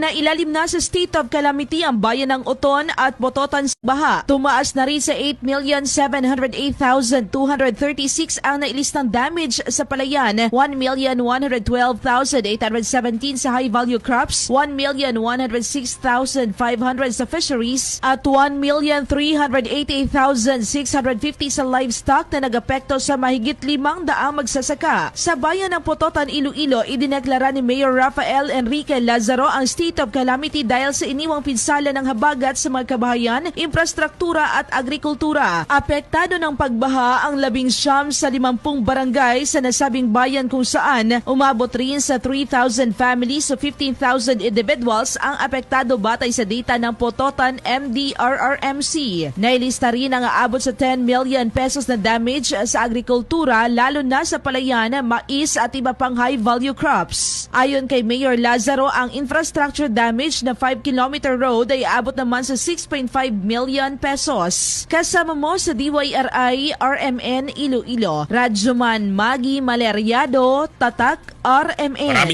na ilalim na sa state of calamity ang bayan ng Oton at Bototan sa baha. Tumaas na rin sa 8,708,236 ang nailistang damage sa palayan, 1,112,817 sa high-value crops, 1,106,500 sa fisheries, at 1,388,650 sa livestock na nagapekto sa mahigit limang daang magsasaka. Sa bayan ng Pototan, Iloilo, idineklara ni Mayor Rafael Enrique Lazaro ang state of calamity dahil sa iniwang pinsala ng habagat sa mga kabahayan, infrastruktura at agrikultura. Apektado ng pagbaha ang labing siyam sa limampung barangay sa nasabing bayan kung saan umabot rin sa 3,000 families o 15,000 individuals ang apektado batay sa data ng Pototan MDRRMC. Nailista rin ang aabot sa 10 million pesos na damage sa agrikultura lalo na sa palayan, mais at iba pang high-value crops. Ayon kay Mayor Lazaro, ang infrastructure damage na 5-kilometer road ay abot naman sa 6.5 million pesos. Kasama mo sa DYRI RMN Iloilo, Radyoman Magi Maleriado, Tatak RMN.